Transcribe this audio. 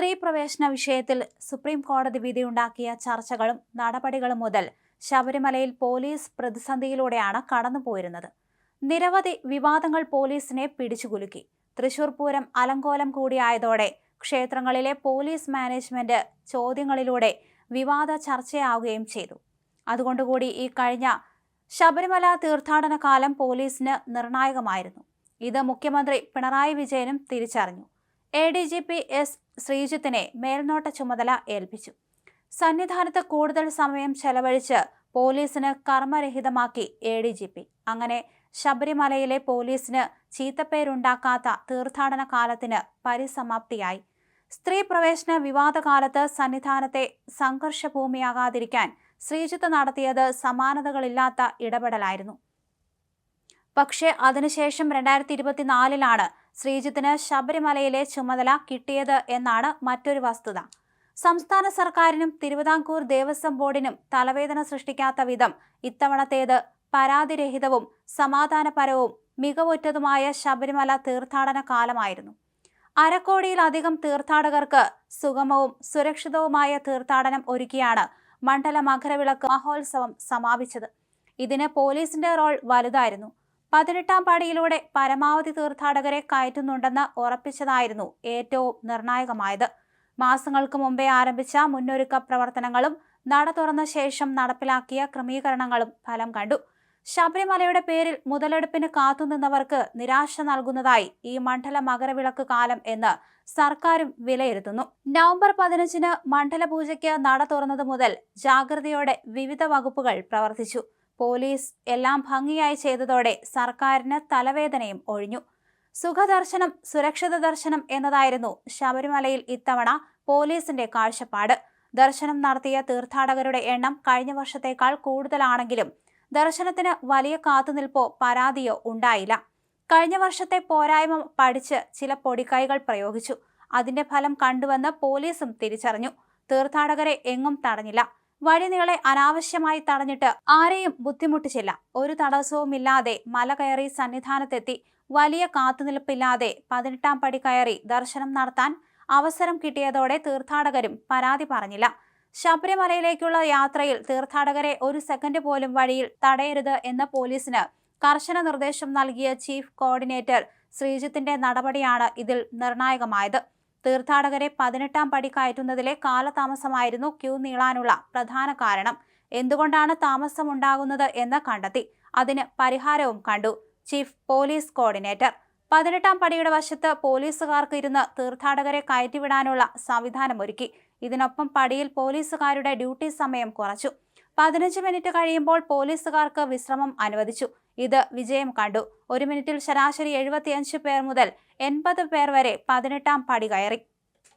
സ്ത്രീ പ്രവേശന വിഷയത്തിൽ സുപ്രീം കോടതി വിധിയുണ്ടാക്കിയ ചർച്ചകളും നടപടികളും മുതൽ ശബരിമലയിൽ പോലീസ് പ്രതിസന്ധിയിലൂടെയാണ് കടന്നുപോയിരുന്നത്. നിരവധി വിവാദങ്ങൾ പോലീസിനെ പിടിച്ചുകുലുക്കി. തൃശൂർ പൂരം അലങ്കോലം കൂടിയായതോടെ ക്ഷേത്രങ്ങളിലെ പോലീസ് മാനേജ്മെന്റ് ചോദ്യങ്ങളിലൂടെ വിവാദ ചർച്ചയാവുകയും ചെയ്തു. അതുകൊണ്ടുകൂടി ഈ കഴിഞ്ഞ ശബരിമല തീർത്ഥാടന കാലം പോലീസിന് നിർണായകമായിരുന്നു. ഇത് മുഖ്യമന്ത്രി പിണറായി വിജയനും തിരിച്ചറിഞ്ഞു. A D G P S ശ്രീജിത്തിനെ മേൽനോട്ട ചുമതല ഏൽപ്പിച്ചു. സന്നിധാനത്ത് കൂടുതൽ സമയം ചെലവഴിച്ച് പോലീസിന് കർമ്മരഹിതമാക്കി എ ഡി ജി പി. അങ്ങനെ ശബരിമലയിലെ പോലീസിന് ചീത്തപ്പേരുണ്ടാക്കാത്ത തീർത്ഥാടന കാലത്തിന് പരിസമാപ്തിയായി. സ്ത്രീ പ്രവേശന വിവാദ കാലത്ത് സന്നിധാനത്തെ സംഘർഷഭൂമിയാകാതിരിക്കാൻ ശ്രീജിത്ത് നടത്തിയത് സമാനതകളില്ലാത്ത ഇടപെടലായിരുന്നു. പക്ഷേ അതിനുശേഷം രണ്ടായിരത്തി ഇരുപത്തിനാലിലാണ് ശ്രീജിത്തിന് ശബരിമലയിലെ ചുമതല കിട്ടിയത് എന്നാണ് മറ്റൊരു വസ്തുത. സംസ്ഥാന സർക്കാരിനും തിരുവിതാംകൂർ ദേവസ്വം ബോർഡിനും തലവേദന സൃഷ്ടിക്കാത്ത വിധം ഇത്തവണത്തേത് പരാതിരഹിതവും സമാധാനപരവും മികവുറ്റതുമായ ശബരിമല തീർത്ഥാടന കാലമായിരുന്നു. അരക്കോടിയിലധികം തീർത്ഥാടകർക്ക് സുഗമവും സുരക്ഷിതവുമായ തീർത്ഥാടനം ഒരുക്കിയാണ് മണ്ഡല മകരവിളക്ക് മഹോത്സവം സമാപിച്ചത്. ഇതിന് പോലീസിന്റെ റോൾ വലുതായിരുന്നു. പതിനെട്ടാം പടിയിലൂടെ പരമാവധി തീർത്ഥാടകരെ കയറ്റുന്നുണ്ടെന്ന് ഉറപ്പിച്ചതായിരുന്നു ഏറ്റവും നിർണായകമായത്. മാസങ്ങൾക്ക് മുമ്പേ ആരംഭിച്ച മുന്നൊരുക്ക പ്രവർത്തനങ്ങളും നട തുറന്ന ശേഷം നടപ്പിലാക്കിയ ക്രമീകരണങ്ങളും ഫലം കണ്ടു. ശബരിമലയുടെ പേരിൽ മുതലെടുപ്പിന് കാത്തുനിന്നവർക്ക് നിരാശ നൽകുന്നതായി ഈ മണ്ഡല മകരവിളക്ക് കാലം എന്ന് സർക്കാരും വിലയിരുത്തുന്നു. നവംബർ പതിനഞ്ചിന് മണ്ഡല പൂജയ്ക്ക് നട തുറന്നതു മുതൽ ജാഗ്രതയോടെ വിവിധ വകുപ്പുകൾ പ്രവർത്തിച്ചു. പോലീസ് എല്ലാം ഭംഗിയായി ചെയ്തതോടെ സർക്കാരിന് തലവേദനയും ഒഴിഞ്ഞു. സുഖദർശനം സുരക്ഷിത ദർശനം എന്നതായിരുന്നു ശബരിമലയിൽ ഇത്തവണ പോലീസിന്റെ കാഴ്ചപ്പാട്. ദർശനം നടത്തിയ തീർത്ഥാടകരുടെ എണ്ണം കഴിഞ്ഞ വർഷത്തേക്കാൾ കൂടുതലാണെങ്കിലും ദർശനത്തിന് വലിയ കാത്തുനിൽപ്പോ പരാതിയോ ഉണ്ടായില്ല. കഴിഞ്ഞ വർഷത്തെ പോരായ്മ പഠിച്ച് ചില പൊടിക്കൈകൾ പ്രയോഗിച്ചു. അതിന്റെ ഫലം കണ്ടുവന്ന് പോലീസും തിരിച്ചറിഞ്ഞു. തീർത്ഥാടകരെ എങ്ങും തടഞ്ഞില്ല. വഴിനീളെ അനാവശ്യമായി തടഞ്ഞിട്ട് ആരെയും ബുദ്ധിമുട്ടിച്ചില്ല. ഒരു തടസ്സവുമില്ലാതെ മല കയറി സന്നിധാനത്തെത്തി വലിയ കാത്തുനിൽപ്പില്ലാതെ പതിനെട്ടാം പടി കയറി ദർശനം നടത്താൻ അവസരം കിട്ടിയതോടെ തീർത്ഥാടകരും പരാതി പറഞ്ഞില്ല. ശബരിമലയിലേക്കുള്ള യാത്രയിൽ തീർത്ഥാടകരെ ഒരു സെക്കൻഡ് പോലും വഴിയിൽ തടയരുത് എന്ന പോലീസിന് കർശന നിർദ്ദേശം നൽകിയ ചീഫ് കോർഡിനേറ്റർ ശ്രീജിത്തിന്റെ നടപടിയാണ് ഇതിൽ നിർണായകമായത്. തീർത്ഥാടകരെ പതിനെട്ടാം പടി കയറ്റുന്നതിലെ കാലതാമസമായിരുന്നു ക്യൂ നീളാനുള്ള പ്രധാന കാരണം. എന്തുകൊണ്ടാണ് താമസമുണ്ടാകുന്നത് എന്ന് കണ്ടെത്തി. അതിന് പരിഹാരവും കണ്ടു. Chief police coordinator. പതിനെട്ടാം പടിയുടെ വശത്ത് പോലീസുകാർക്ക് ഇരുന്ന് തീർത്ഥാടകരെ കയറ്റിവിടാനുള്ള സംവിധാനമൊരുക്കി. ഇതിനൊപ്പം പടിയിൽ പോലീസുകാരുടെ ഡ്യൂട്ടി സമയം കുറച്ചു. പതിനഞ്ച് മിനിറ്റ് കഴിയുമ്പോൾ പോലീസുകാർക്ക് വിശ്രമം അനുവദിച്ചു. ഇത് വിജയം കണ്ടു. ഒരു മിനിറ്റിൽ ശരാശരി എഴുപത്തിയഞ്ച് പേർ മുതൽ എൺപത് പേർ വരെ പതിനെട്ടാം പടി കയറി.